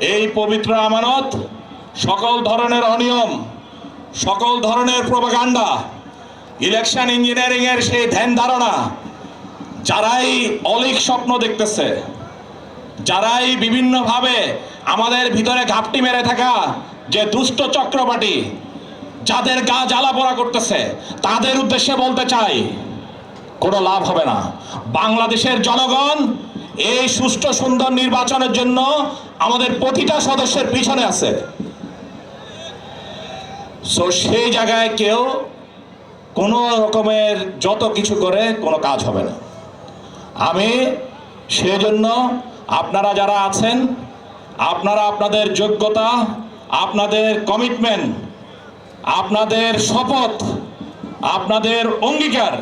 এই পবিত্র আমানত সকল ধরনের অনিয়ম, সকল ধরনের প্রপাগান্ডা ইলেকশন ইঞ্জিনিয়ারিং এর সেই ধ্যান ধারণা, যারাই অলিক স্বপ্ন দেখতেছে, যারাই বিভিন্নভাবে আমাদের ভিতরে ঘাপটি মেরে থাকা যে দুষ্ট চক্রপাটি, যাদের গা জ্বালা পোড়া করতেছে, তাদের উদ্দেশ্যে বলতে চাই, কোনো লাভ হবে না। বাংলাদেশের জনগণ এই সুষ্ঠু সুন্দর নির্বাচনের জন্য আমাদের প্রতিটা সদস্যের পিছনে আছে। সো সেই জায়গায় কেউ কোনো রকমের যত কিছু করে কোনো কাজ হবে না। আমি সেজন্য আপনারা যারা আছেন, আপনারা আপনাদের যোগ্যতা, আপনাদের কমিটমেন্ট আপনাদের শপথ, আপনাদের অঙ্গীকার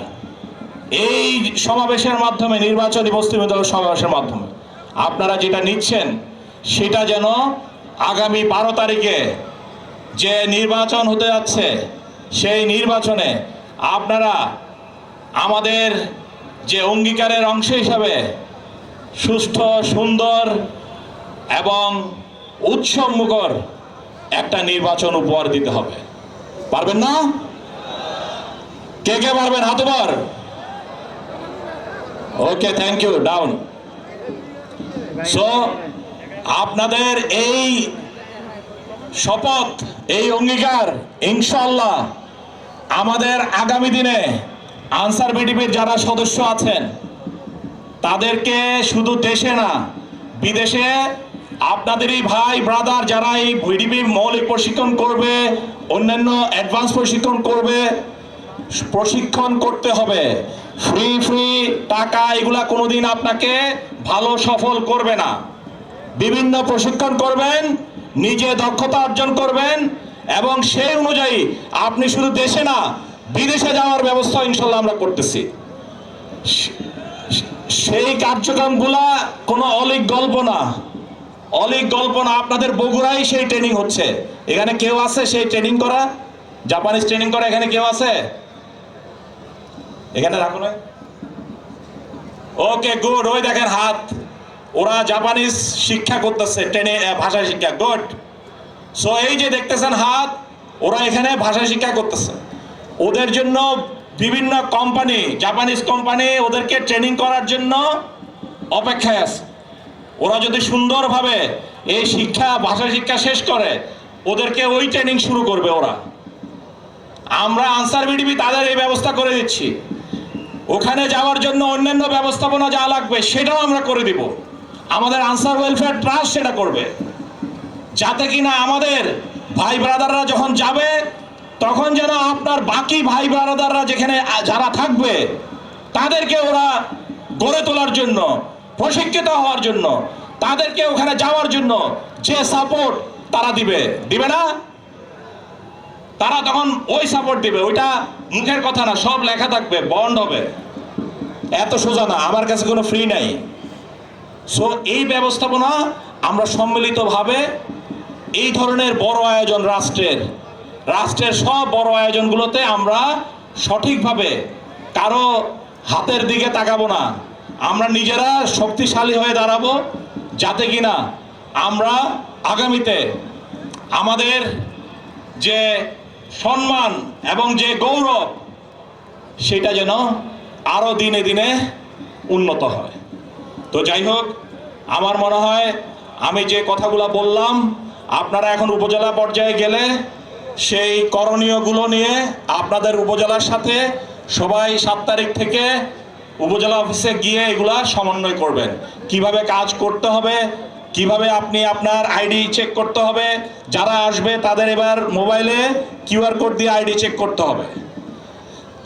এই সমাবেশের মাধ্যমে, নির্বাচনী বস্তুবিদল সমাবেশের মাধ্যমে, আপনারা যেটা নিচ্ছেন, সেটা যেন আগামী বারো তারিখে যে নির্বাচন হতে যাচ্ছে, সেই নির্বাচনে আপনারা আমাদের যে অঙ্গীকারের অংশ হিসাবে সুষ্ঠু, সুন্দর এবং উৎসবমুখর একটা নির্বাচন উপহার দিতে হবে। পারবেন না? কে কে পারবেন? হাতবার ওকে থ্যাংক ইউ ডাউন সো আপনাদের এই শপথ, এই অঙ্গীকার ইনশাল্লাহ আমাদের আগামী দিনে আনসার বিডিপির যারা সদস্য আছেন, তাদেরকে শুধু দেশে না, বিদেশে আপনাদেরই ভাই, ব্রাদার যারা এই ভিডিপি মৌলিক প্রশিক্ষণ করবে, অন্যান্য অ্যাডভান্স প্রশিক্ষণ করবে, প্রশিক্ষণ করতে হবে। ফ্রি ফ্রি টাকা, এগুলা কোনোদিন আপনাকে ভালো, সফল করবে না। বিভিন্ন প্রশিক্ষণ করবেন, নিজে দক্ষতা অর্জন করবেন, এবং সেই অনুযায়ী আপনি শুধু দেশে না, বিদেশে যাওয়ার ব্যবস্থা ইনশাল্লাহ আমরা করতেছি। সেই কার্যক্রমগুলা কোনো অলিক গল্প না। অলিক গল্প না, আপনাদের বগুড়াই সেই ট্রেনিং হচ্ছে। এখানে কেউ আছে সেই ট্রেনিং করা? জাপানিজ ট্রেনিং করা এখানে কেউ আছে? এখানে রাখো রাখুন ওকে গুড ওই দেখেন হাত। ওরা জাপানিজ শিক্ষা করতেছে ট্রেনে ভাষা শিক্ষা। গুড সো এই যে দেখতেছেন হাত, ওরা এখানে ভাষা শিক্ষা করতেছে। ওদের জন্য বিভিন্ন কোম্পানি জাপানিজ কোম্পানি ওদেরকে ট্রেনিং করার জন্য অপেক্ষায় আছে। ওরা যদি সুন্দরভাবে এই শিক্ষা ভাষা শিক্ষা শেষ করে, ওদেরকে ওই ট্রেনিং শুরু করবে ওরা। আমরা আনসার বিডিবি তাদের এই ব্যবস্থা করে দিচ্ছি। ওখানে যাওয়ার জন্য অন্যান্য ব্যবস্থাপনা যা লাগবে সেটাও আমরা করে দিব। আমাদের আনসার ওয়েলফেয়ার ট্রাস্ট সেটা করবে। যাতে কিনা আমাদের ভাই ব্রাদাররা যখন যাবে, তখন যেন আপনার বাকি ভাই ব্রাদাররা যেখানে যারা থাকবে, তাদেরকে ওরা গড়ে তোলার জন্য, প্রশিক্ষিত হওয়ার জন্য, তাদেরকে ওখানে যাওয়ার জন্য যে সাপোর্ট তারা দিবে। দিবে না? তারা তখন ওই সাপোর্ট দিবে। ওইটা মুখের কথা না, সব লেখা থাকবে বন্ড হবে। এত সোজা না, আমার কাছে কোনো ফ্রি নাই। সো এই ব্যবস্থাপনা আমরা সম্মিলিতভাবে এই ধরনের বড় আয়োজন রাষ্ট্রের রাষ্ট্রের সব বড় আয়োজনগুলোতে আমরা সঠিকভাবে কারও হাতের দিকে তাকাবো না। আমরা নিজেরা শক্তিশালী হয়ে দাঁড়াবো, যাতে কিনা আমরা আগামীতে আমাদের যে সম্মান এবং যে গৌরব, সেটা যেন আরও দিনে দিনে উন্নত হয়। তো যাই হোক, আমার মনে হয় আমি যে কথাগুলো বললাম, আপনারা এখন উপজেলা পর্যায়ে গেলে সেই করণীয়গুলো নিয়ে আপনাদের উপজেলার সাথে সবাই সাত তারিখ থেকে উপজেলা অফিসে গিয়ে এগুলা সমন্বয় করবেন। কীভাবে কাজ করতে হবে কীভাবে আপনি আপনার আইডি চেক করতে হবে? যারা আসবে তাদের এবার মোবাইলে কিউআর কোড দিয়ে আইডি চেক করতে হবে।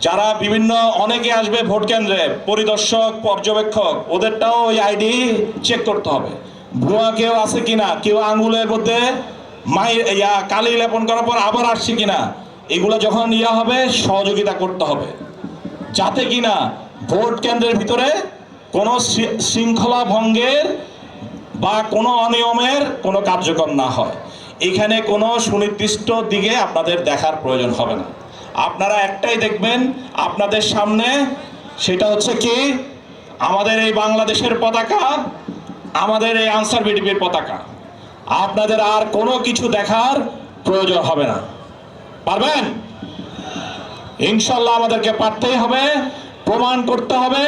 যারা বিভিন্ন অনেকে আসবে ভোট কেন্দ্রে, পরিদর্শক, পর্যবেক্ষক, ওদেরটাও ওই আইডি চেক করতে হবে। ভুয়া কেউ আছে কিনা? কেউ আঙ্গুলের মধ্যে মাই ইয়া, কালি লেপন করার পর আবার আসছে কিনা? এগুলো যখন ইয়া হবে, সহযোগিতা করতে হবে। যাতে কিনা ভোট কেন্দ্রের ভিতরে কোনো শৃঙ্খলা ভঙ্গের বা কোনো অনিয়মের কোনো কার্যক্রম না হয়। এখানে কোনো সুনির্দিষ্ট দিকে আপনাদের দেখার প্রয়োজন হবে না। আপনারা একটাই দেখবেন, আপনাদের সামনে সেটা হচ্ছে কি? আমাদের এই বাংলাদেশের পতাকা, আমাদের এই আনসার বিডিপির পতাকা। আপনাদের আর কোনো কিছু দেখার প্রয়োজন হবে না। পারবেন? ইনশাল্লাহ আমাদেরকে পারতেই হবে, প্রমাণ করতে হবে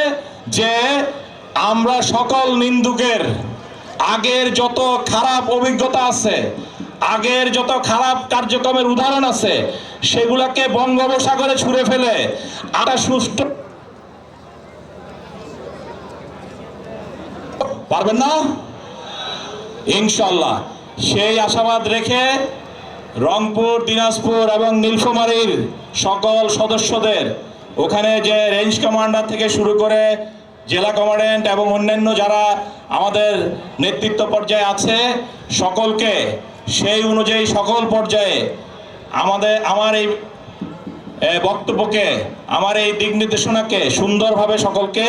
যে আমরা সকল নিন্দুকের আগের যত খারাপ অভিজ্ঞতা আছে, আগের যত খারাপ কার্যক্রমের উদাহরণ আছে, সেগুলোকে বঙ্গোপসাগরে ছুঁড়ে ফেলে আটা সুস্থ পারবেন না? ইনশাল্লাহ সেই আশাবাদ রেখে রংপুর, দিনাজপুর এবং নীলফামারীর সকল সদস্যদের ওখানে যে রেঞ্জ কমান্ডার থেকে শুরু করে জেলা কমান্ড্যান্ট এবং অন্যান্য যারা আমাদের নেতৃত্ব পর্যায়ে আছে, সকলকে সেই অনুযায়ী সকল পর্যায়ে আমাদের, আমার এই বক্তব্যকে, আমার এই দিক নির্দেশনাকে সুন্দরভাবে সকলকে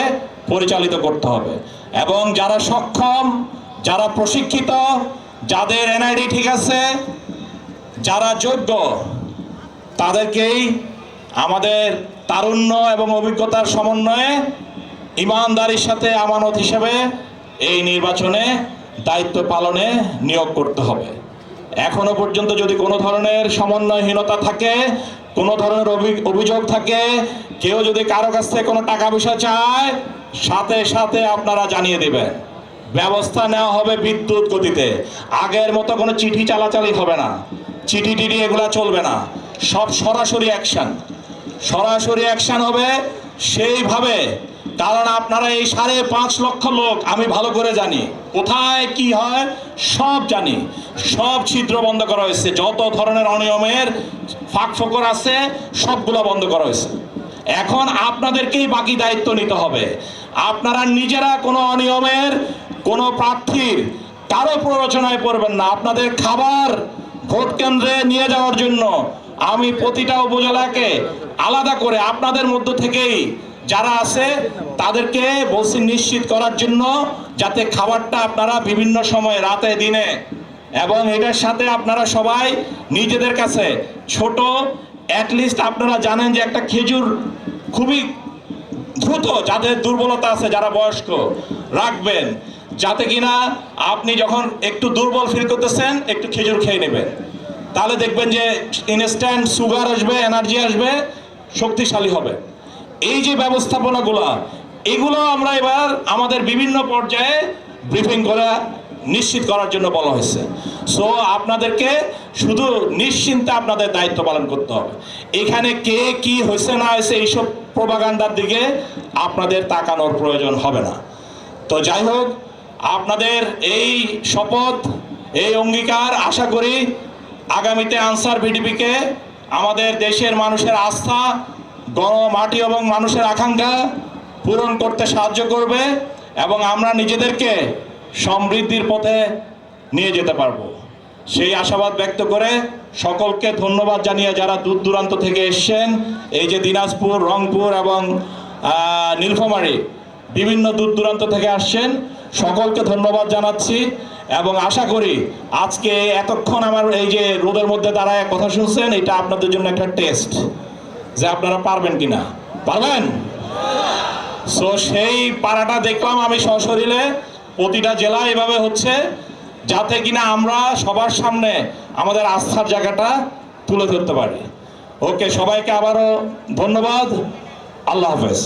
পরিচালিত করতে হবে। এবং যারা সক্ষম, যারা প্রশিক্ষিত, যাদের এনআইডি ঠিক আছে, যারা যোগ্য, তাদেরকেই আমাদের তারুণ্য এবং অভিজ্ঞতার সমন্বয়ে ইমানদারির সাথে আমানত হিসেবে এই নির্বাচনে দায়িত্ব পালনে নিয়োগ করতে হবে। এখনও পর্যন্ত যদি কোনো ধরনের সমন্বয়হীনতা থাকে, কোনো ধরনের অভি- অভিযোগ থাকে, কেউ যদি কারও কাছ থেকে কোনো টাকা পয়সা চায়, সাথে সাথে আপনারা জানিয়ে দেবেন। ব্যবস্থা নেওয়া হবে বিদ্যুৎ গতিতে। আগের মতো কোনো চিঠি চালাচালি হবে না। চিঠি টিঠি এগুলা চলবে না। সব সরাসরি অ্যাকশন সরাসরি অ্যাকশন হবে সেইভাবে কারণ আপনারা এই সাড়ে পাঁচ লক্ষ লোক, আমি ভালো করে জানি। কোথায় কি হয়, সব জানি। সব ছিদ্র বন্ধ করা হয়েছে। যত ধরনের অনিয়মের ফাঁক ফোকর আছে, সবগুলো বন্ধ করা হয়েছে। এখন আপনাদেরকেই বাকি দায়িত্ব নিতে হবে। আপনারা নিজেরা কোনো অনিয়মের, কোনো প্রার্থীর কারও প্ররোচনায় পড়বেন না। আপনাদের খাবার, ভোট কেন্দ্রে নিয়ে যাওয়ার জন্য আমি প্রতিটা উপজেলাকে আলাদা করে আপনাদের মধ্য থেকেই যারা আছে, তাদেরকে বলছি নিশ্চিত করার জন্য যাতে খাবারটা আপনারা বিভিন্ন সময়, রাতে, দিনে এবং এটার সাথে আপনারা সবাই নিজেদের কাছে ছোট অ্যাটলিস্ট আপনারা জানেন যে একটা খেজুর খুবই দ্রুত যাদের দুর্বলতা আছে, যারা বয়স্ক, রাখবেন। যাতে কিনা আপনি যখন একটু দুর্বল ফিল করতেছেন, একটু খেজুর খেয়ে নেবেন। তাহলে দেখবেন যে ইনস্ট্যান্ট সুগার আসবে এনার্জি আসবে, শক্তিশালী হবে। এই যে ব্যবস্থাপনাগুলো, এগুলো আমরা এবার আমাদের বিভিন্ন পর্যায়ে ব্রিফিং করা, নিশ্চিত করার জন্য বলা হয়েছে। সো আপনাদেরকে শুধু নিশ্চিন্তে আপনাদের দায়িত্ব পালন করতে হবে। এখানে কে কি হয়েছে, না হয়েছে, এইসব প্রবাগান্ডার দিকে আপনাদের তাকানোর প্রয়োজন হবে না। তো যাই হোক, আপনাদের এই শপথ, এই অঙ্গীকার আশা করি আগামীতে আনসার ভিডিপিকে আমাদের দেশের মানুষের আস্থা গণমাটি এবং মানুষের আকাঙ্ক্ষা পূরণ করতে সাহায্য করবে এবং আমরা নিজেদেরকে সমৃদ্ধির পথে নিয়ে যেতে পারব। সেই আশাবাদ ব্যক্ত করে সকলকে ধন্যবাদ জানিয়ে যারা দূর দূরান্ত থেকে এসছেন, এই যে দিনাজপুর, রংপুর এবং নীলফামারী বিভিন্ন দূর দূরান্ত থেকে আসছেন, সকলকে ধন্যবাদ জানাচ্ছি এবং আশা করি আজকে এতক্ষণ আমার এই যে রোদের মধ্যে দাঁড়ায় কথা শুনছেন, এটা আপনাদের জন্য একটা টেস্ট। যে আপনারা পারবেন কিনা? পারবেন? সো সেই পাড়াটা দেখলাম আমি সশরীরে। প্রতিটা জেলা এভাবে হচ্ছে, যাতে কিনা আমরা সবার সামনে আমাদের আস্থার জায়গাটা তুলে ধরতে পারি। ওকে সবাইকে আবারও ধন্যবাদ। আল্লাহ হাফেজ।